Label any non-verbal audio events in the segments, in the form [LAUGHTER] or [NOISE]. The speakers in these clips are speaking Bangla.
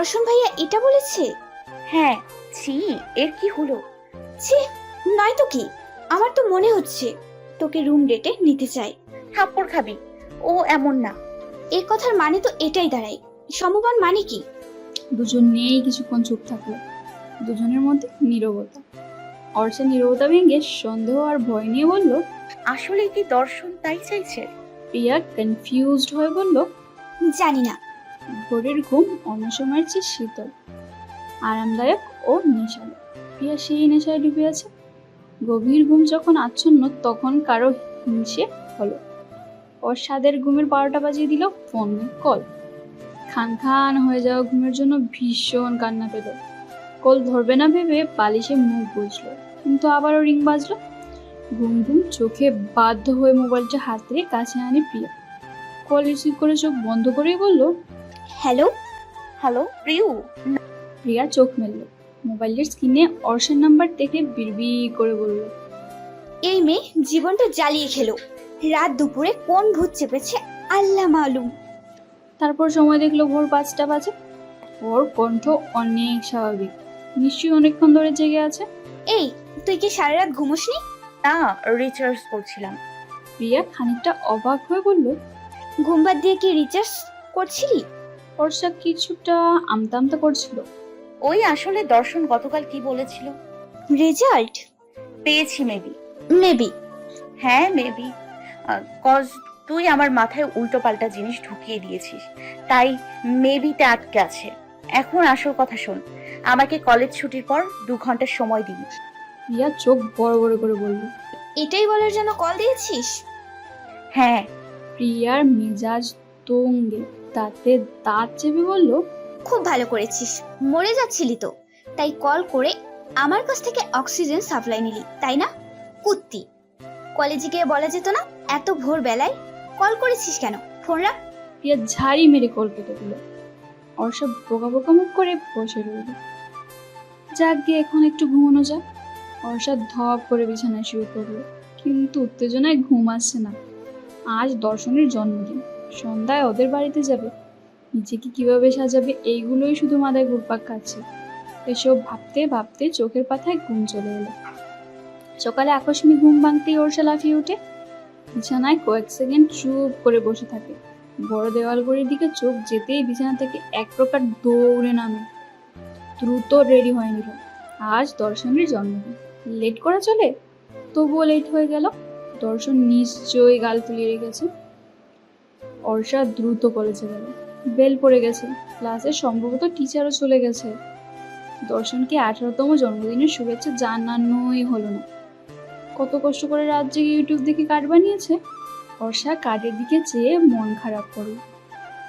দর্শন ভাইয়া এটা বলেছে? হ্যাঁ ছি এর কি হলো? ছি নয় তো কি? আমার তো মনে হচ্ছে তোকে রুম ডেটে নিতে চাই। থাপ্পড় খাবি ও এমন না। এ কথার মানে তো এটাই দাঁড়ায়। সমবান মানে কি? দুজন নিয়েই কিছুক্ষণ চুপ থাকল। দুজনের মধ্যে নীরবতা। অর্ষা নীরবতা ভেঙে সন্দেহ আর ভয় নিয়ে বলল আসলে কি দর্শন তাই চাইছে? প্রিয়া কনফিউজড হয়ে বলল জানি না। ভোরের ঘুম অন্য সময়ের চেয়ে শীতল, আরামদায়ক ও নেশালো। প্রিয়া সেই নেশায় ডুবে আছে। গভীর ঘুম যখন আচ্ছন্ন, তখন কারও হিংসে হলো। ওর স্বাদের ঘুমের বারোটা বাজিয়ে দিল ফোন কল খান খান হয়ে যাওয়া ঘুমের জন্য ভীষণ কান্না পেল। কল ধরবে না ভেবে বালিশে মুখ বুঝলো কিন্তু আবারও রিং বাজলো। ঘুম ঘুম চোখে বাধ্য হয়ে মোবাইলটা হাত হাতে কাছে আনে প্রিয়া। কল রিসিভ করে চোখ বন্ধ করেই বলল হ্যালো হ্যালো প্রিয় প্রিয়া চোখ মেলল। মোবাইলের স্ক্রিনে অর্ষের নাম্বার দেখে বিড়বি করে বলল এই মেয়ে জীবনটা জ্বালিয়ে খেলো। রাত দুপুরে কোন ভূত চেপেছে আল্লাহ মালুম। তারপর সময় দেখল ভোর পাঁচটা বাজে। ওর কণ্ঠ অনেক স্বাভাবিক। নিশ্চয়ই অনেকক্ষণ ধরে জেগে আছে। এই তুই কি সারা রাত ঘুমোসনি? না রিচার্জ করছিলাম। প্রিয়া খানিকটা অবাক হয়ে বলল ঘুম বাদ দিয়ে কি রিচার্জ করছিলি? অর্ষা কিছুটা আমতা আমতা করছিল। ওই আসলে দর্শন গতকাল কি বলেছিল? রেজাল্ট পেয়েছি মেবি। মেবি হ্যাঁ মেবি। কজ তুই আমার মাথায় উল্টো পাল্টা জিনিস ঢুকিয়ে দিয়েছিস তাই মেবিতে আটকে আছে। এখন আসল কথা শোন আমাকে কলেজ ছুটির পর দু ঘণ্টা সময় দিন প্রিয়া চোখ বড় বড় করে বলল। এটাই বলার জন্য কল দিয়েছিস? হ্যাঁ। প্রিয়ার মেজাজ তঙ্গে। তাতে দাঁত চেপে বলল খুব ভালো করেছিস মরে যাচ্ছিলি তো। তাই কল করে আমার কাছ থেকে অক্সিজেন সাপ্লাই নিলি তাই না? কুত্তি। কলেজে গিয়ে বলা যেত না এত ভোর বেলায় কল করেছিস কেন? ফোন রাখ। প্রিয়া ঝাড়ি মেরে কল কেটে দিল। অর্ষা বোকা বোকা মুখ করে বসে রইল। যাক গিয়ে এখন একটু ঘুমানো যাক। অর্ষা ধপ করে বিছানায় শুয়ে পড়ল। কিন্তু উত্তেজনায় ঘুম আসছে না। আজ দর্শনের জন্মদিন। সন্ধ্যায় ওদের বাড়িতে যাবে। নিজেকে কীভাবে সাজাবে এইগুলোই শুধু মাথায় ঘুরপাক খাচ্ছে। এসব ভাবতে ভাবতে চোখের পাতায় ঘুম চলে এলো। সকালে আকস্মিক ঘুম ভাঙতেই ওরসা লাফিয়ে উঠে বিছানায় কয়েক সেকেন্ড চুপ করে বসে থাকে। বড় দেওয়াল ঘড়ির দিকে চোখ যেতেই বিছানা থেকে এক প্রকার দৌড়ে নামে। দ্রুত রেডি হয়ে নিল। আজ দর্শনের জন্মদিন। লেট করা চলে? তবুও লেট হয়ে গেল। দর্শন নিশ্চয়ই গাল ফুলিয়ে রেখেছে। অর্ষা দ্রুত কলেজে গেল। বেল পড়ে গেছে। ক্লাসে সম্ভবত টিচারও চলে গেছে। দর্শনকে আঠারোতম জন্মদিনের শুভেচ্ছা জানানোই হলো না। কত কষ্ট করে রাত জেগে ইউটিউব দেখে কার্ড বানিয়েছে। অর্ষা কার্ডের দিকে চেয়ে মন খারাপ করল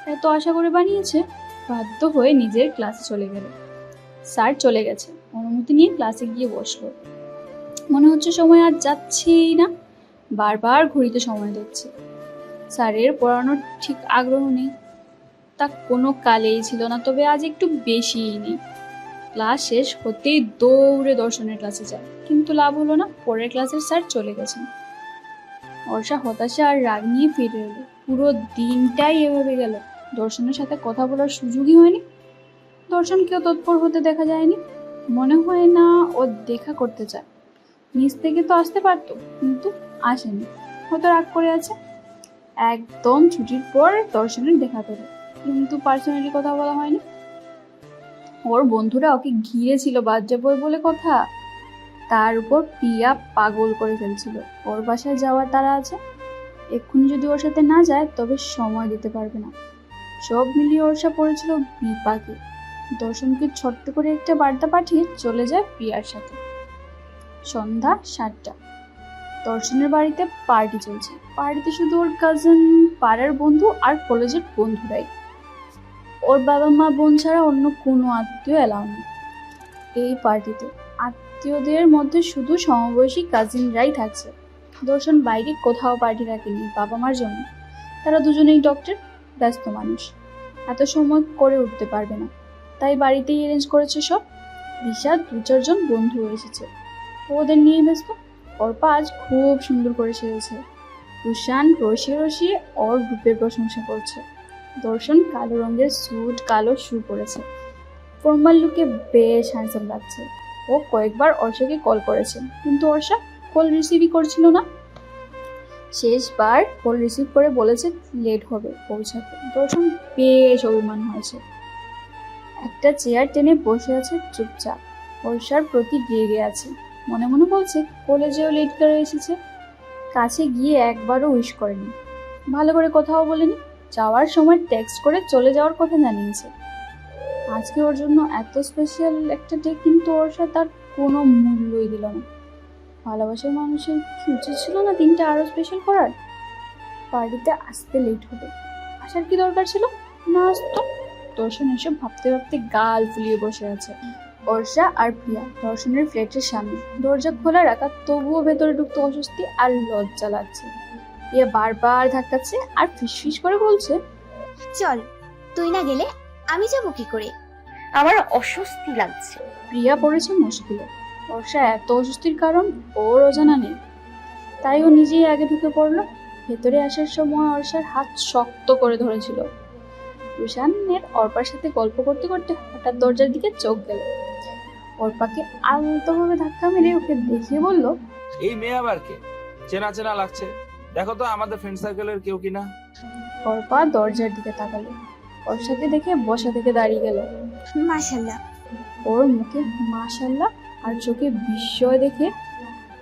এত আশা করে বানিয়েছে, বাধ্য হয়ে নিজের ক্লাসে চলে গেল। স্যার চলে গেছে। অনুমতি নিয়ে ক্লাসে গিয়ে বসল। মনে হচ্ছে সময় আর যাচ্ছেই না। বারবার ঘড়িতে সময় দেখছে স্যারের পড়ানোর ঠিক আগ্রহ নেই। তা কোনো কালেই ছিল না, তবে আজ একটু বেশিই নেই। ক্লাস শেষ হতেই দৌড়ে দর্শনের ক্লাসে যায়, কিন্তু লাভ হলো না, পরের ক্লাসের স্যার চলে গেছেন। অর্ষা, হতাশা আর রাগ নিয়ে ফিরে এলো। পুরো দিনটাই এভাবে গেল। দর্শনের সাথে কথা বলার সুযোগই হয়নি। দর্শনকেও তৎপর হতে দেখা যায়নি। মনে হয় না ও দেখা করতে চায়। নিচ থেকে তো আসতে পারতো, কিন্তু আসেনি। হয়তো রাগ করে আছে। একদম ছুটির পর দর্শনের দেখা পেল কিন্তু পার্সোনালি কথা বলা হয়নি। ওর বন্ধুরা ওকে ঘিরেছিল বাদ যাব বলে কথা। তার উপর পিয়া পাগল করে ফেলছিল। ওর বাসায় যাওয়ার তারা আছে। এক্ষুনি যদি ওর সাথে না যায়, তবে সময় দিতে পারবে না। সব মিলিয়ে ওরসা পড়েছিল বিপাকে। দর্শনকে ছোট্ট করে একটা বার্তা পাঠিয়ে চলে যায় প্রিয়ার সাথে। সন্ধ্যা সাতটা। দর্শনের বাড়িতে পার্টি চলছে। পার্টিতে শুধু ওর কাজিন পাড়ার বন্ধু আর কলেজের বন্ধুরাই। ওর বাবা মা, বোন ছাড়া অন্য কোনো আত্মীয় এলাও নেই। এই পার্টিতে আত্মীয়দের মধ্যে শুধু সমবয়সী কাজিনরাই থাকছে। দর্শন বাইরে কোথাও পার্টি রাখেনি বাবা মার জন্য। তারা দুজনেই ডক্টর ব্যস্ত মানুষ। এত সময় করে উঠতে পারবে না। তাই বাড়িতেই অ্যারেঞ্জ করেছে সব। দিশা দু চারজন বন্ধু এসেছে। ওদের নিয়েই ব্যস্ত। অর্পা আজ খুব সুন্দর করে সেরেছে রুশান রসিয়ে রসিয়ে ওর রূপের প্রশংসা করছে। দর্শন কালো রঙের স্যুট, কালো শু পরেছে। ফর্মাল লুকে বেশ হ্যান্ডসাম লাগছে। ও কয়েকবার অর্ষাকে কল করেছে, কিন্তু অর্ষা কল রিসিভই করছিল না। শেষবার কল রিসিভ করে বলেছে লেট হবে, পৌঁছাতে। দর্শন বেশ অভিমান হয়েছে। একটা চেয়ার টেনে বসে আছে চুপচাপ। বর্ষার প্রতি রেগে আছে। মনে মনে বলছে, কলেজেও লেট করে এসেছে। কাছে গিয়ে একবারও উইশ করেনি। ভালো করে কথাও বলেনি। যাওয়ার সময় টেক্সট করে চলে যাওয়ার কথা জানিয়েছে। আজকে ওর জন্য এত স্পেশাল একটা ডে কিন্তু ওর সাথে তার কোনো মূল্যই দিল না। ভালোবাসার মানুষের কি উচিত ছিল না দিনটা আরও স্পেশাল করার? পার্টিতে আসতে লেট হবে আসার কি দরকার ছিল? না আসতো দর্শন এসব ভাবতে ভাবতে গাল ফুলিয়ে বসে আছে। অর্ষা আর প্রিয়া দর্শনের ফ্ল্যাটের সামনে। দরজা খোলা রাখা তবুও ভেতরে ঢুকতে অস্বস্তি আর লজ্জা লাগছে। প্রিয়া বারবার ধাক্কাচ্ছে আর ফিসফিস করে বলছে চল তুই না গেলে আমি যাব কি করে? আমার অস্বস্তি লাগছে। প্রিয়া পড়েছে মুশকিলে। বর্ষা এত অস্বস্তির কারণ ওর অজানা নেই। তাই ও নিজেই আগে ঢুকে পড়ল। ভেতরে আসার সময় অর্ষার হাত শক্ত করে ধরেছিল। রুশানের অর্পার সাথে গল্প করতে করতে হঠাৎ দরজার দিকে চোখ গেল। অর্পাকে আলতোভাবে ধাক্কা মেরে ওকে দেখিয়ে বলল এই মেয়ে আবার কে? চেনা চেনা লাগছে। দেখো তো আমাদের ফ্রেন্ড সার্কেলের কেউ কিনা। অর্পা দরজার দিকে তাকালো। অর্ষাকে দেখে বসা থেকে দাঁড়িয়ে গেল। মাশাল্লাহ। ওর মুখে মাশাল্লাহ আর চোখে বিস্ময় দেখে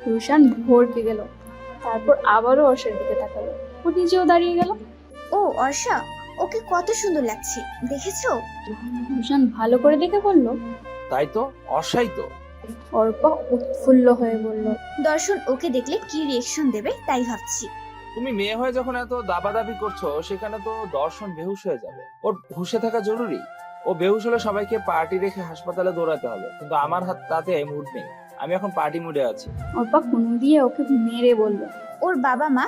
রুশান ভরকে গেল। তারপর আবারও অর্ষার দিকে তাকালো। ও নিজেও দাঁড়িয়ে গেল। ও অর্ষা ওকে কত সুন্দর লাগছে। দেখেছ? রুশান ভালো করে দেখে বলল তাই তো? অসাই তো। অর্পা উৎফুল্ল হয়ে বলল দর্শন ওকে দেখলে কি রিয়েকশন দেবে তাই ভাবছি। তুমি মেয়ে হয়ে যখন এত দাবাদাবি করছ সেখানে তো দর্শন বেহুশ হয়ে যাবে। ওর হুশে থাকা জরুরি। ও বেহুশ হলে সবাইকে পার্টি রেখে হাসপাতালে দৌড়াতে হবে। কিন্তু আমার হাত তাতে মুড নেই। আমি এখন পার্টি মুডে আছি। অর্পা কোনো দিয়ে ওকে মেরে বলল ওর বাবা মা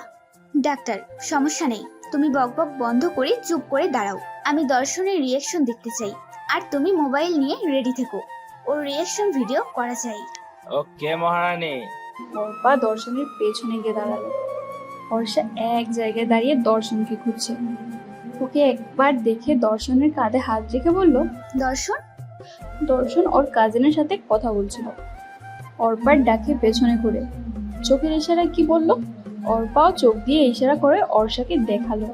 ডাক্তার সমস্যা নেই। তুমি বকবক বন্ধ করে চুপ করে দাঁড়াও। আমি দর্শনের রিয়েকশন দেখতে চাই। আর তুমি মোবাইল নিয়ে রেডি থেকো। ওর রিয়েকশন ভিডিও করা চাই। ওকে মহারানী। অর্পা দর্শনের পেছনে গিয়ে দাঁড়াল। হর্ষা এক জায়গায় দাঁড়িয়ে দর্শনকে খুঁজছে। ওকে একবার দেখে দর্শনের কাঁধে হাত রেখে বলল দর্শন? দর্শন ওর কাজিনের সাথে কথা বলছিল। অর্পার ডাকে পেছনে ঘুরে। চোখের ইশারা কি বলল? অর্পাও চোখ দিয়ে ইশারা করে অর্ষাকে দেখাল।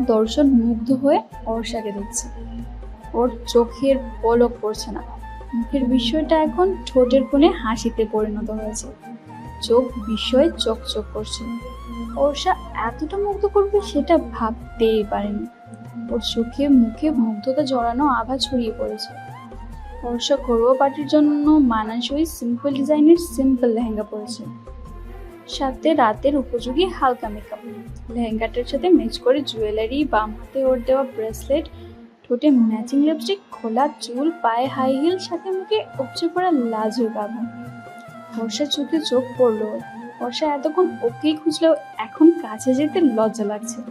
দর্শন মুগ্ধ হয়ে অর্ষাকে দেখছে। ওর চোখের পলক পড়ছে না। মুখের বিষয়টা এখন ঠোঁটের কোণে হাসিতে পরিণত হয়েছে। চোখ বিস্ময়ে চকচক করছে। অর্ষা এতটা মুগ্ধ করবে সেটা ভাবতেই পারেনি। ওর চোখে মুখে মুগ্ধতা জড়ানো আভা ছড়িয়ে পড়েছে। হর্ষ ঘরোয়া পার্টির জন্য মানানসই সিম্পল ডিজাইনের সিম্পল লেহেঙ্গা পরেছে। সাথে রাতের উপযোগী হালকা মেকআপ লেহেঙ্গাটার সাথে ম্যাচ করে জুয়েলারি বাম হাতে ওর দেওয়া ব্রেসলেট ঠোঁটে ম্যাচিং লিপস্টিক খোলা চুল, পায়ে হাই হিল সাথে মুখে উপচে পড়া লাজুক আভা বর্ষার চোখে চোখ পড়ল। বর্ষা এতক্ষণ ওকেই খুঁজলেও এখন কাছে যেতে লজ্জা লাগছে।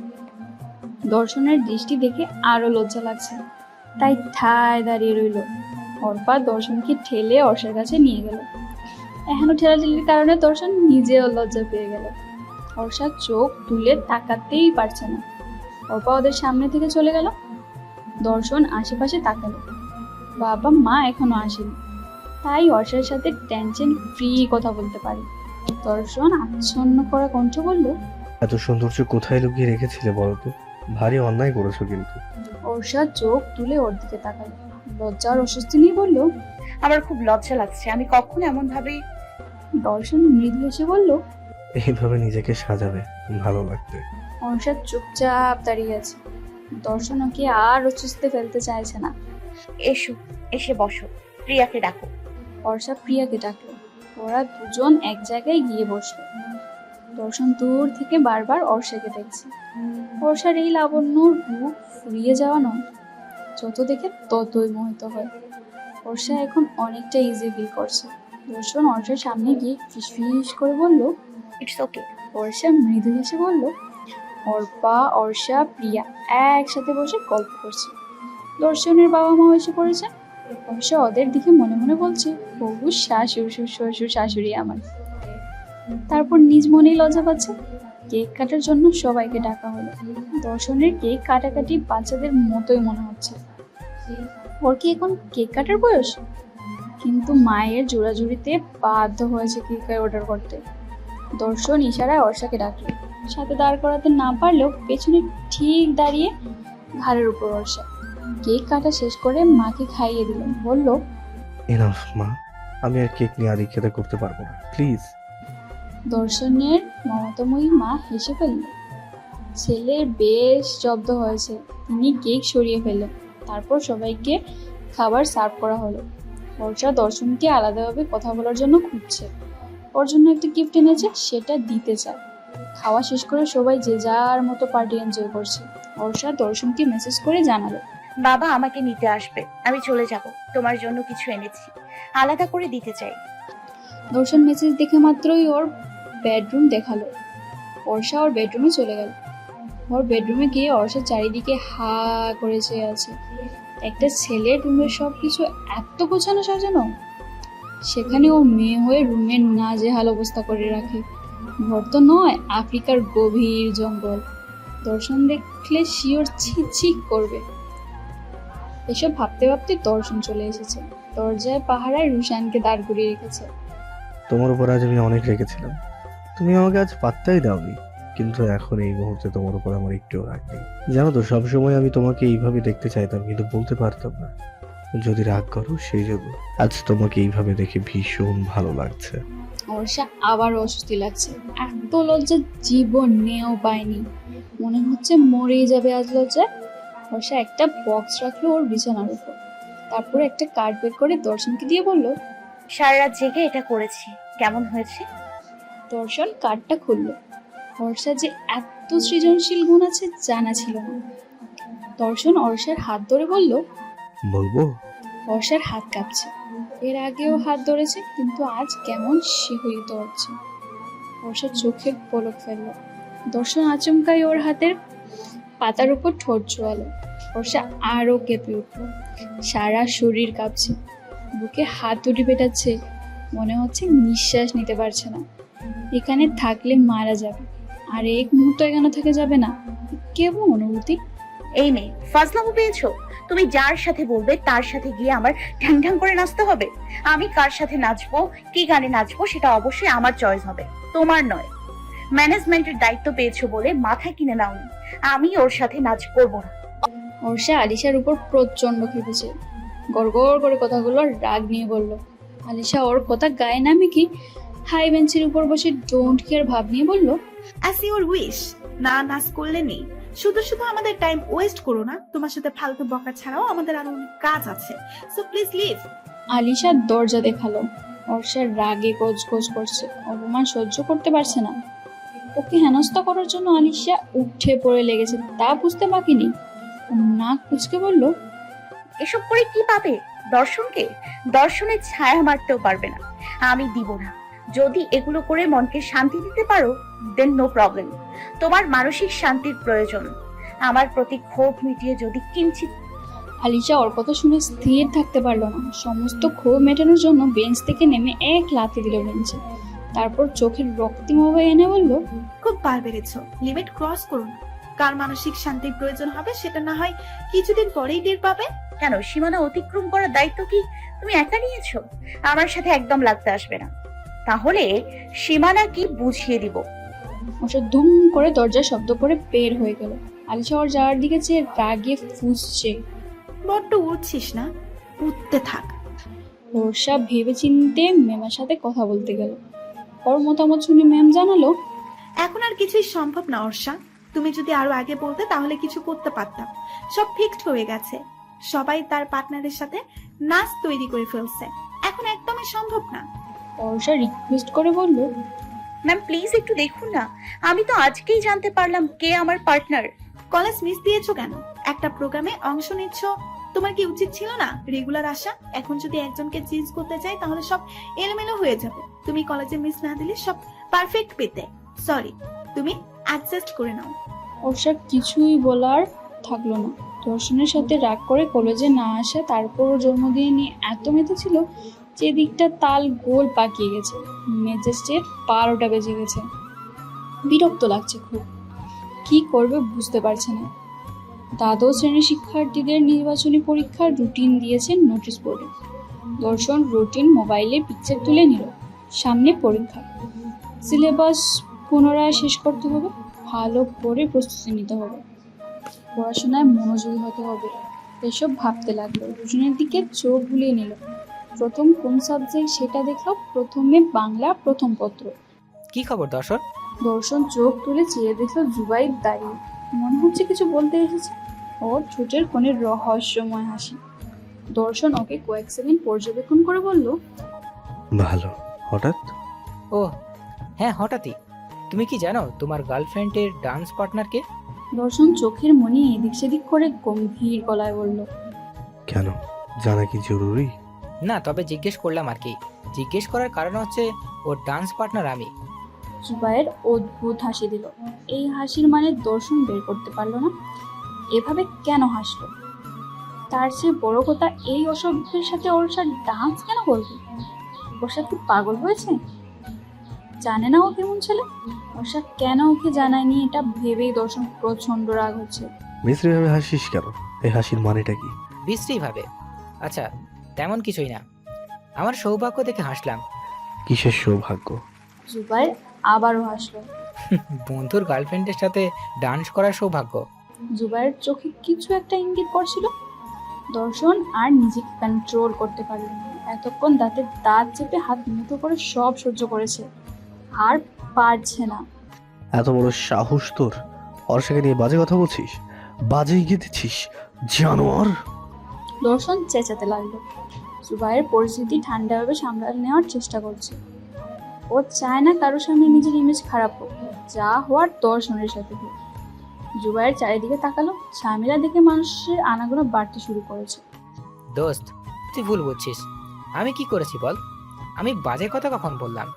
দর্শনের দৃষ্টি দেখে আরও লজ্জা লাগছে। তাই ঠায় দাঁড়িয়ে রইল। অর্পা দর্শনকে ঠেলে অর্ষার কাছে নিয়ে গেল। এখনও ঠেলাঠেলির কারণে দর্শন নিজেও লজ্জা পেয়ে গেল। অর্ষা চোখ তুলে তাকাতেই পারছে না। অর্পা ওদের সামনে থেকে চলে গেল। দর্শন আশেপাশে তাকালো। বাবা মা এখনও আসেনি। তাই অর্ষার সাথে টেনশন ফ্রি কথা বলতে পারি। দর্শন আচ্ছন্ন করা কণ্ঠ বলল এত সৌন্দর্য কোথায় লুকিয়ে রেখেছিলে বলতো? তো ভারী অন্যায় করেছ কিন্তু। অর্ষা চোখ তুলে ওর দিকে তাকালো। লজ্জার অস্বস্তি নিয়ে বলল আমার খুব লজ্জা লাগছে আমি কখনো এমন ভাবে দর্শন মৃদু হেসে বলল এইভাবে নিজেকে সাজাবে ভালো লাগবে। অর্ষা চুপচাপ দাঁড়িয়ে আছে। দর্শন ওকে আর অস্বস্তিতে ফেলতে চাইছে না। এসো এসে বসো প্রিয়াকে ডাকো। অর্ষা প্রিয়াকে ডাকলো। ওরা দুজন এক জায়গায় গিয়ে বসল। দর্শন দূর থেকে বারবার অর্ষাকে দেখছে। অর্ষার এই লাবণ্যর রূপ ফুরিয়ে যাওয়া নয় যত দেখে ততই মোহিত হয়। অর্ষা এখন অনেকটা ইজি ফিল করছে। দর্শন অর্ষার সামনে গিয়ে ফিস করে বলল ইটস ওকে অর্ষা মৃদু হেসে বলল অর্পা অর্ষা প্রিয়া একসাথে বসে গল্প করছে। দর্শনের বাবা মা এসে পড়েছে। অর্ষা ওদের দিকে মনে মনে বলছে, বহু শাশুর শ্বশুর, শাশুড়ি আমার। তারপর নিজ মনেই লজ্জা পাচ্ছে। কেক কাটার জন্য সবাইকে ডাকা হলো। দর্শনের কেক কাটাকাটি বাচ্চাদের মতোই মনে হচ্ছে। ওর কি এখন কেক কাটার বয়স? কিন্তু মায়ের জোড়াজুড়িতে বাধ্য হয়েছে কেক অর্ডার করতে। দর্শন ইশারায় অর্ষাকে ডাকলো। সাথে দাঁড় করাতে না পারলেও পেছনে ঠিক দাঁড়িয়ে ঘাড়ের উপর অর্ষা কেক কাটা শেষ করে মাকে খাইয়ে দিলেন। বলল এনাফ মা। আমি আর কেক নিয়ে আদিক্ষেতা করতে পারব না। প্লিজ দর্শনের মমতাময়ী মা হেসে ফেলল ছেলের বেশ জব্দ হয়েছে। তিনি কেক সরিয়ে ফেললেন। তারপর সবাইকে খাবার সার্ভ করা হলো। বর্ষা দর্শনকে আলাদাভাবে কথা বলার জন্য খুঁজছে। ওর জন্য একটা গিফট এনেছে সেটা দিতে চায়। খাওয়া শেষ করে সবাই যে যার মতো পার্টি এনজয় করছে। বর্ষা দর্শনকে মেসেজ করে জানালো। বাবা আমাকে নিতে আসবে আমি চলে যাব তোমার জন্য কিছু এনেছি। আলাদা করে দিতে চাই। দর্শন মেসেজ দেখে মাত্রই ওর বেডরুম দেখাল। অর্ষা ওর বেডরুমে চলে গেল। ওর বেডরুমে গিয়ে অর্ষা চারিদিকে হা করে চেয়ে আছে। একটা ছেলের রুমের সব কিছু এত গোছানো সাজানো? সেখানে ও মেয়ে হয়ে রুমের না নাজেহাল অবস্থা করে রাখে। ঘর তো নয়, আফ্রিকার গভীর জঙ্গল। দর্শন দেখলে শিওর ছিক করবে। এসব ভাবতে ভাবতে দর্শন চলে এসেছে। দরজায় পাহারায় রুশানকে দাঁড় করিয়ে রেখেছে। তোমার উপর আজ আমি অনেক রেখেছিলাম। তুমি আমাকে আজ পাত্তাই দাওনি, কিন্তু এখন এই মুহূর্তে তোমার উপর আমার একটুও রাগ নেই। জানো তো, সবসময় আমি তোমাকে এইভাবে দেখতে চাইতাম, কিন্তু বলতে পারতাম না। যদি রাগ করো, সেই জন্য আজ তোমাকে এইভাবে দেখে ভীষণ ভালো লাগছে। অর্ষা আবার অস্বস্তি লাগছে। এত লজ্জা জীবনেও পায়নি। মনে হচ্ছে মরেই যাবে আজ লজ্জায়। অর্ষা একটা বক্স রাখল ওর বিছানার উপর। তারপরে একটা কার্ড বের করে দর্শনকে দিয়ে বলল সারা রাত জেগে এটা করেছি। কেমন হয়েছে? দর্শন কার্ডটা খুললো। অর্ষা যে এত সৃজনশীল গুণ আছে জানা ছিল না। দর্শন অর্ষার হাত ধরে বলল বলব? বর্ষার হাত কাঁপছে। এর আগেও হাত ধরেছে, কিন্তু আজ কেমন শিহরিত হচ্ছে বর্ষার চোখের পলক ফেলল। দর্শন আচমকাই ওর হাতের পাতার উপর ঠোঁট ছোয়ালো বর্ষা আরও কেঁপে উঠল। সারা শরীর কাঁপছে। বুকে হাত দুটি পেটাচ্ছে। মনে হচ্ছে নিঃশ্বাস নিতে পারছে না। এখানে থাকলে মারা যাবে। আর এক মুহূর্ত এখানে থেকে যাবে না। কেমন অনুভূতি? এই মেয়ে, ফাজলামো পেয়েছ? তুমি যার সাথে বলবে তার সাথে গিয়ে আমার ঢ্যাং ঢ্যাং করে নাচতে হবে? আমি কার সাথে নাচবো? কি গানে নাচবো? সেটা অবশ্যই আমার চয়েস হবে। তোমার নয়। ম্যানেজমেন্টের দায়িত্ব পেয়েছ বলে মাথা কিনে নাওনি আমি ওর সাথে নাচ করব না। অর্ষা আলিশার উপর প্রচণ্ড খেপেছে। গড়গড় করে কথাগুলো রাগ নিয়ে বলল আলিশা ওর কথা গায়ে নামে কি? হাই বেঞ্চের উপর বসে ডোন্ট কেয়ার ভাব নিয়ে বলল অ্যাজ ইউর উইশ না নাচ করলে নেই। শুধু শুধু আমাদের টাইম ওয়েস্ট করো না তোমার সাথে ফালতু বকা ছাড়াও আমাদের আরও অনেক কাজ আছে। সো প্লিজ লিভ আলিশা দরজা দেখাল। অর্ষার রাগে গজগজ করছে। অপমান সহ্য করতে পারছে না। ওকে হেনস্থা করার জন্য আলিশা উঠে পড়ে লেগেছে তা বুঝতে বাকি নেই। নাক কুচকে বলল এসব করে কি পাবে? দর্শনকে? দর্শনের ছায়া মারতেও পারবে না। আমি দিব না। যদি এগুলো করে মনকে শান্তি দিতে পারো দেন নো প্রবলেম তোমার মানসিক শান্তির প্রয়োজন। আমার প্রতি ক্ষোভ মিটিয়ে যদি কিঞ্চিত আলিশা ওর কথা শুনে স্থির থাকতে পারল না। সমস্ত ক্ষোভ মেটানোর জন্য বেঞ্চ থেকে নেমে এক লাথি দিল বেঞ্চে। তারপর চোখের রক্তিমভাবে এনে বলল খুব বার বেড়েছ। লিমিট ক্রস করুন কার মানসিক শান্তির প্রয়োজন হবে সেটা না হয় কিছুদিন পরেই টের পাবে। কেন? সীমানা অতিক্রম করার দায়িত্ব কি তুমি একা নিয়েছো? আমার সাথে একদম লাগতে আসবে না। তাহলে সীমানা কি বুঝিয়ে দিব? ওসব দুম করে দরজা শব্দ করে বের হয়ে গেল। আলিশা ওর যাওয়ার দিকে চেয়ে রাগে ফুসছে। বড্ড উঠছিস না? উঠতে থাক। বর্ষা ভেবে চিনতে ম্যামের সাথে কথা বলতে গেল। ওর মতামত শুনে ম্যাম জানালো এখন আর কিছুই সম্ভব না অর্ষা। তুমি যদি আরও আগে বলতে তাহলে কিছু করতে পারতাম। সব ফিক্সড হয়ে গেছে। সবাই তার পার্টনারের সাথে নাচ তৈরি করে ফেলছে। এখন একদমই সম্ভব না। বর্ষা রিকোয়েস্ট করে বলল ম্যাম প্লিজ একটু দেখুন না। আমি তো আজকেই জানতে পারলাম কে আমার পার্টনার কলেজ মিস দিয়েছ কেন? একটা প্রোগ্রামে অংশ নিচ্ছ। তোমার কি উচিত ছিল না? রেগুলার আসা? এখন যদি একজনকে চেঞ্জ করতে চাই তাহলে সব এলোমেলো হয়ে যাবে। তুমি কলেজে মিস না দিলে সব পারফেক্ট পেতে। সরি তুমি অ্যাডজাস্ট করে নাও। বর্ষার কিছুই বলার থাকল না। দর্শনের সাথে রাগ করে কলেজে না আসা তারপর জন্মদিনে নিয়ে এত মেতে ছিল যে দিকটা তাল গোল পাকিয়ে গেছে মেজেস্টের বারোটা বেজে গেছে। বিরক্ত লাগছে খুব। কি করবে বুঝতে পারছে না। দ্বাদশ শ্রেণির শিক্ষার্থীদের নির্বাচনী পরীক্ষার রুটিন দিয়েছেন নোটিশ বোর্ডে দর্শন রুটিন মোবাইলে পিকচার তুলে নিল। সামনে পরীক্ষা। সিলেবাস পুনরায় শেষ করতে হবে। ভালো করে প্রস্তুতি নিতে হবে। পড়াশোনায় মনোযোগী হতে হবে। এসব ভাবতে লাগল। দুজনের দিকে চোখ বুলিয়ে নিল। প্রথম কোন সাবজেক্ট সেটা দেখল প্রথমে বাংলা প্রথম পত্র। কি খবর দর্শন? দর্শন চোখ তুলে চেয়ে দেখল জুবাইর দাঁড়িয়ে মনে হচ্ছে কিছু বলতে এসেছে। ওর ঠোঁটের কোণে রহস্যময় হাসি। দর্শন ওকে কয়েক সেকেন্ড পর্যবেক্ষণ করে বলল ভালো। হঠাৎ? ও হ্যাঁ হঠাৎই। তুমি কি জানো তোমার গার্লফ্রেন্ডের ডান্স পার্টনারকে? দর্শন চোখের মনি এদিক সেদিক করে গম্ভীর গলায় বলল কেন? জানা কি জরুরি? না তবে জিজ্ঞেস করলাম আর কি। জিজ্ঞেস করার কারণ হচ্ছে ওর ডান্স পার্টনার আমি। জুবাইর অদ্ভুত হাসি দিল। এই হাসির মানে দর্শন বের করতে পারল না। এভাবে কেন হাসলো? তার চেয়ে বড় কথা এই অসভ্যের সাথে ওর সাথে ডান্স কেন করবে? ওর সাথে পাগল হয়েছে? জানে না ও কেমন ছেলে? ওর সাথে কেন ওকে জানায়নি? এটা ভেবেই দর্শন প্রচণ্ড রাগ হচ্ছে। মিস্ত্রি ভাবে হাসিস কেন? এই হাসির মানেটা কি? বিশ্রী ভাবে আচ্ছা তেমন কিছুই না। আমার সৌভাগ্য দেখে হাসলাম। কিসের সৌভাগ্য? জুবাই আবারও হাসলো। [LAUGHS] বন্ধুর গার্লফ্রেন্ডের সাথে ডান্স করার সৌভাগ্য। জুবাইয়ের চোখে কিছু একটা ইঙ্গিত করছিল। দর্শন আর নিজেকে কন্ট্রোল করতে পারলেন না। এতক্ষণ দাঁতে দাঁত চেপে হাত মুঠো করে সব সহ্য করেছে। আর পারছে না। এত বড় সাহস তোর? অর্ষাকে নিয়ে বাজে কথা বলছিস? বাজে গিয়ে দিচ্ছিস জানোয়ার? দর্শন চেঁচাতে লাগল। জুবাইয়ের পরিস্থিতি ঠান্ডাভাবে সামলাল নেওয়ার চেষ্টা করছে। ও চায় না কারোর সামনে নিজের ইমেজ খারাপ হোক। যা হওয়ার দর্শনের সাথে হোক। জুবাইয়ের চারিদিকে তাকালো ঝামেলা দেখে মানুষের আনাগোনা বাড়তে শুরু করেছে। দোস্ত তুই ভুল বুঝছিস। আমি কি করেছি বল? আমি বাজে কথা কখন বললাম?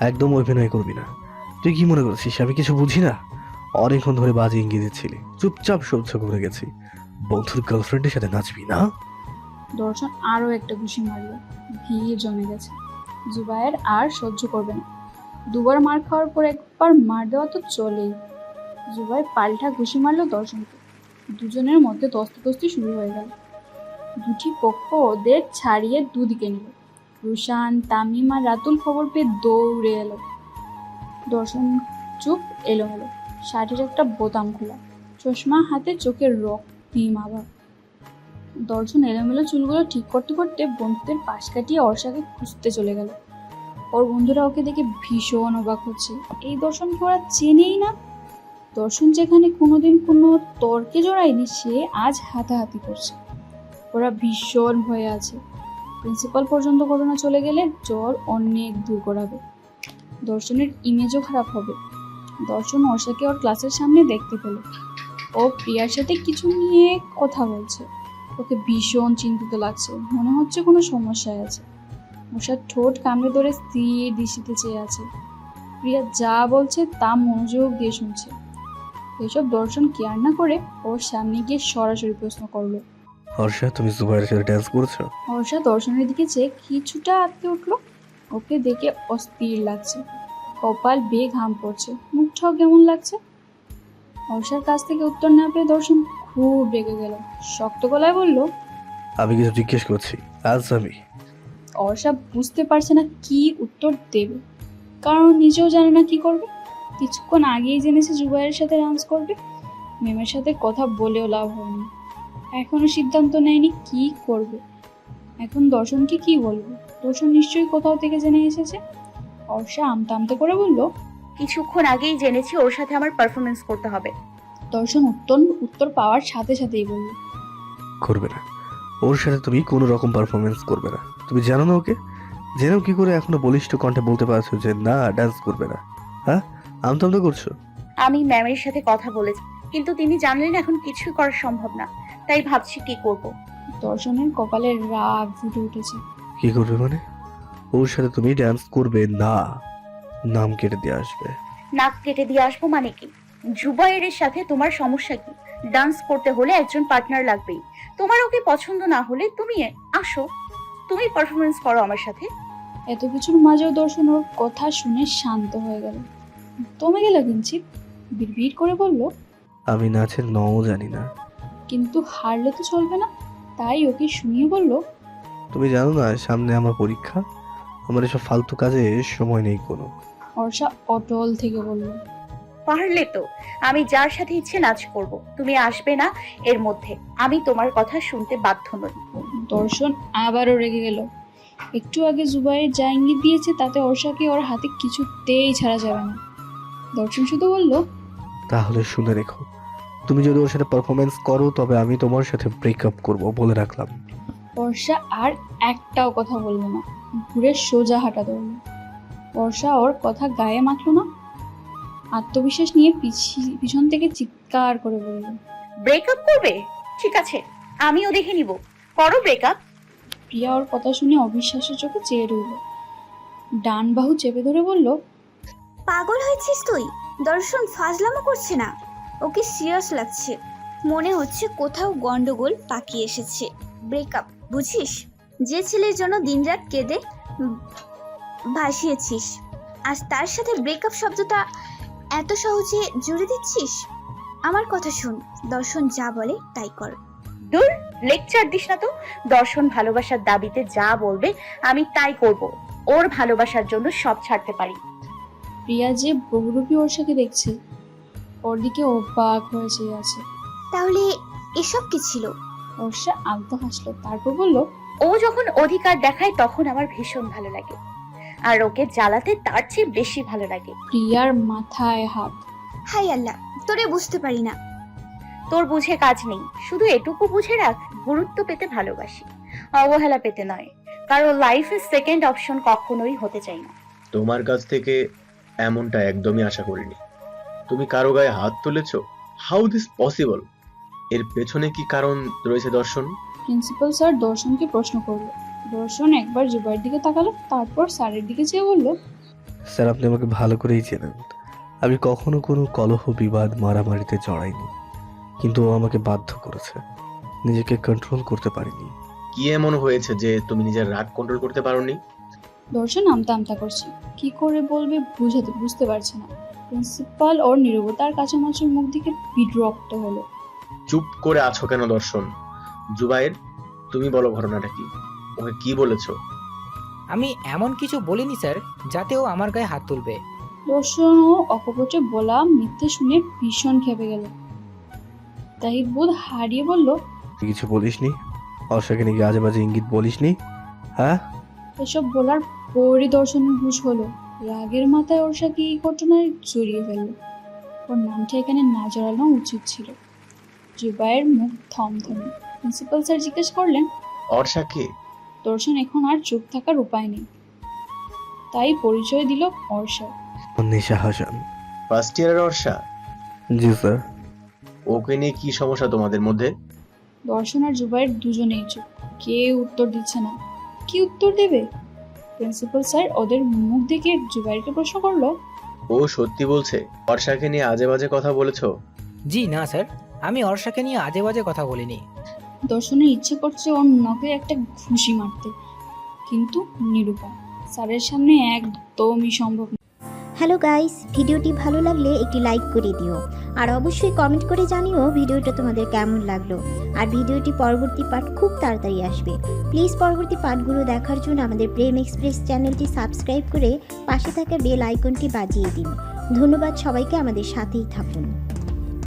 একদম অভিনয় করবি না। তুই কি মনে করছিস? আমি কিছু বুঝি না? অনেকক্ষণ ধরে বাজে ইঙ্গিত দিচ্ছিলি। চুপচাপ সহ্য করে গেছি। বন্ধুর গার্লফ্রেন্ডের সাথে নাচবি, না? দর্শন আরও একটা ঘুষি মারল। ভিড় জমে গেছে। জুবায়ের আর সহ্য করবে না। দুবার মার খাওয়ার পর একবার মার দেওয়া তো চলেই। জুবাইর পাল্টা ঘুষি মারল দর্শনকে। দুজনের মধ্যে দস্তাদস্তি শুরু হয়ে গেল। দুটি পক্ষ ওদের ছাড়িয়ে দুদিকে নিল। রুশান, তামিম আর রাতুল খবর পেয়ে দৌড়ে এলো। দর্শন চুপ এলো এলো শার্টের একটা বোতাম খোলা। চশমা হাতে চোখের রক্তিম আবার। দর্শন এলোমেলো চুলগুলো ঠিক করতে করতে বন্ধুদের পাশ কাটিয়ে অর্ষাকে খুঁজতে চলে গেল। ওর বন্ধুরা ওকে দেখে ভীষণ অবাক হচ্ছে। এই দর্শনকে ওরা চেনেই না? দর্শন যেখানে কোনোদিন কোনো তর্কে জড়ায়নি, সে আজ হাতাহাতি করছে। ওরা ভীষণ ভয়ে আছে। প্রিন্সিপাল পর্যন্ত ঘটনা চলে গেলে জ্বর অনেক দূর করাবে দর্শনের ইমেজও খারাপ হবে। দর্শন অর্ষাকে ওর ক্লাসের সামনে দেখতে পেল। ও প্রিয়ার সাথে কিছু নিয়ে কথা বলছে। ওকে ভীষণ চিন্তিত লাগছে। মনে হচ্ছে কোনো সমস্যায় আছে। মশার ঠোঁট কামড়ে ধরে স্থির দৃষ্টিতে চেয়ে আছে। প্রিয়া যা বলছে তা মনোযোগ দিয়ে শুনছে। এসব দর্শন কেয়ার না করে ওর সামনে গিয়ে সরাসরি প্রশ্ন করল। হর্ষা তুমি সাথে ড্যান্স করেছ? হর্ষা দর্শনের দিকে চেয়ে কিছুটা আটকে উঠল। ওকে দেখে অস্থির লাগছে। কপাল বেয়ে ঘাম পড়ছে। মুখটাও কেমন লাগছে? হর্ষার কাছ থেকে উত্তর না পেয়ে দর্শন খুব রেগে গেল। শক্ত গলায় বলল আমি কিছু জিজ্ঞেস করছি। আজ আমি। অর্ষা বুঝতে পারছে না কি উত্তর দেবে। কারণ নিজেও জানে না কি করবে। কিছুক্ষণ আগেই জেনেছে জুবাইয়ের সাথে ডান্স করবে। মেমের সাথে কথা বলেও লাভ হয়নি। এখনও সিদ্ধান্ত নেয়নি কি করবে। এখন দর্শনকে কি বলব? দর্শন নিশ্চয়ই কোথাও থেকে জেনে এসেছে। অর্ষা আমতা আমতা করে বলল কিছুক্ষণ আগেই জেনেছি ওর সাথে আমার পারফরমেন্স করতে হবে। দর্শন উত্তর উত্তর পাওয়ার সাথে সাথেই বলল। করবে না। ওর সাথে তুমি কোনো রকম পারফরমেন্স করবে না। তুমি জানো না ওকে? জেনেও কি করে এখনও বলিষ্ঠ কণ্ঠে বলতে পারছ যে না ডান্স করবে না। হ্যাঁ? আমতামতা করছ? আমি ম্যামের সাথে কথা বলেছি কিন্তু তিনি জানলেন এখন কিছুই করা সম্ভব না। তাই ভাবছি কি করব। দর্শনের কপালে রাগ ফুটে উঠেছে। কি করবে মানে? ওর সাথে তুমি ডান্স করবে না। নাম কেটে দিয়ে আসবে। নাক কেটে দিয়ে আসব মানে কি? জুবাইরের সাথে তোমার সমস্যা কি? ডান্স করতে হলে একজন পার্টনার লাগবেই। তোমার ওকে পছন্দ না হলে তুমি আসো। তুমি পারফরমেন্স করো আমার সাথে। এত কিছুর মাঝেও দর্শন ওর কথা শুনে শান্ত হয়ে গেল। দমে গেল কিঞ্চিত বিড়বিড় করে বলল আমি নাচের নও জানি না। কিন্তু হারলে তো চলবে না। তাই ওকে শুনিয়ে বলল তুমি জানো না সামনে আমার পরীক্ষা। আমার এসব ফালতু কাজে সময় নেই কোনো। অর্ষা অটল থেকে বলল পারলে তো আমি যার সাথে ইচ্ছে নাচ করব তুমি আসবে না এর মধ্যে আমি তোমার কথা শুনতে বাধ্য নই। দর্শন আবারও রেগে গেল। একটু আগে জুবাইয়ের যা ইঙ্গিত দিয়েছে তাতে অর্ষাকে ওর হাতে কিছুতেই ছাড়া যাবে না। দর্শন শুধু বলল তাহলে শুনে রেখো তুমি যদি ওর সাথে পারফরমেন্স করো তবে আমি তোমার সাথে ব্রেকআপ করব বলে রাখলাম। বর্ষা আর একটাও কথা বলল না। ঘুরে সোজা হাঁটা ধরল। বর্ষা ওর কথা গায়ে মাখলো না। আত্মবিশ্বাস নিয়ে পিছি- পিছন থেকে চিৎকার করে বলল ব্রেকআপ করবে? ঠিক আছে আমিও দেখে নিব। করো ব্রেকআপ প্রিয়া ওর কথা শুনে অবিশ্বাসের চোখে চেয়ে রইল। ডান বাহু চেপে ধরে বলল পাগল হয়েছিস তুই? দর্শন ফাজলামো করছে না। ওকে সিরিয়াস লাগছে। মনে হচ্ছে কোথাও গন্ডগোল পাকিয়ে এসেছে। ব্রেকআপ বুঝিস? যে ছেলের জন্য দিনরাত কেঁদে ভাসিয়েছিস আজ তার সাথে ব্রেকআপ শব্দটা এত সহজে জুড়ে দিচ্ছিস? আমার কথা শুন দর্শন যা বলে তাই কর। দূর লেকচার দিস না তো। দর্শন ভালোবাসার দাবিতে যা বলবে আমি তাই করব। ওর ভালোবাসার জন্য সব ছাড়তে পারি। প্রিয়া যে বহুরূপী ওরসাকে দেখছে ওর দিকে অবাক হয়ে চেয়ে আছে। তাহলে এসব কি ছিল? অর্ষা আলতো হাসলো তারপর বলল ও যখন অধিকার দেখায় তখন আমার ভীষণ ভালো লাগে। আর ওকে জ্বালাতে তার চেয়ে বেশি ভালো লাগে। প্রিয়ার মাথায় হাত। হাই আল্লাহ তোরে বুঝতে পারি না। তোর বুঝে কাজ নেই। শুধু এটুকু বুঝে রাখ গুরুত্ব পেতে ভালোবাসি। অবহেলা পেতে নয়। কারণ লাইফের সেকেন্ড অপশন কখনোই হতে চাই না। তোমার কাছ থেকে এমনটা একদমই আশা করিনি। তুমি কারও গায়ে হাত তুলেছ? হাউ দিস পসিবল এর পেছনে কি কারণ রয়েছে দর্শন? প্রিন্সিপাল স্যার দর্শনকে প্রশ্ন করল। দর্শন একবার জুবাইয়ের দিকে তাকালো তারপর স্যারের দিকে চেয়ে বলল স্যার আপনি আমাকে ভালো করেই চেনেন। আমি কখনো কোনো কলহ বিবাদ মারামারিতে জড়াইনি। কিন্তু ও আমাকে বাধ্য করেছে। নিজেকে কন্ট্রোল করতে পারিনি। কি এমন হয়েছে যে তুমি নিজের রাগ কন্ট্রোল করতে পারোনি? দর্শন আমতা আমতা করছে। কি করে বলবে বুঝাতে বুঝতে পারছে না। প্রিন্সিপাল ওর নীরবতার কাছামাছির মুখ দিকে বিরক্ত হলো। চুপ করে আছো কেন দর্শন? জুবাইর তুমি বলো ঘটনাটা কি? ওকে কি বলেছ? আমি এমন কিছু বলিনি স্যার যাতে ও আমার গায়ে হাত তুলবে। দর্শন ও অকপটে বলা মিথ্যে শুনে ভীষণ খেপে গেল। তাহিদ বোধ হারিয়ে বলল তুই কিছু বলিসনি? অর্ষাকে নাকি আজে বাজে ইঙ্গিত বলিসনি? হ্যাঁ? এসব বলার পরই দর্শনের হুশ হলো। রাগের মাথায় ওর সাথে এই ঘটনায় জড়িয়ে ফেলল ওর নামটা এখানে না জড়ানো উচিত ছিল। জুবাইয়ের মুখ থমথমে। প্রিন্সিপাল স্যার জিজ্ঞেস করলেন অর্ষা কে? দর্শন এখন আর চুপ থাকার উপায় নেই। তাই পরিচয় দিল অর্ষা। নিশা হাসান। ফার্স্ট ইয়ারের অর্ষা? জি স্যার। ওকে নিয়ে কি সমস্যা তোমাদের মধ্যে? দর্শন আর জুবাইয়ের দুজনেই চুপ। কে উত্তর দিচ্ছে না। কি উত্তর দেবে? প্রিন্সিপাল স্যার ওদের মুখ দেখে জুবাইরকে প্রশ্ন করল ও সত্যি বলছে অর্ষাকে নিয়ে আজে বাজে কথা বলেছ? জি না স্যার। আমি অর্ষাকে নিয়ে আজে বাজে কথা বলিনি। দর্শনের ইচ্ছে করছে ওর নখে একটা ঘুষি মারতে। কিন্তু নিরুপায় স্যারের সামনে একদমই সম্ভব। হ্যালো গাইস, ভিডিওটি ভালো লাগলে একটি লাইক করে দিও। আর অবশ্যই কমেন্ট করে জানিও ভিডিওটা তোমাদের কেমন লাগল। আর ভিডিওটি পরবর্তী পার্ট খুব তাড়াতাড়ি আসবে। প্লিজ পরবর্তী পার্টগুলো দেখার জন্য আমাদের প্রেম এক্সপ্রেস চ্যানেলটি সাবস্ক্রাইব করে পাশে থাকা বেল আইকনটি বাজিয়ে দিন। ধন্যবাদ সবাইকে আমাদের সাথেই থাকুন।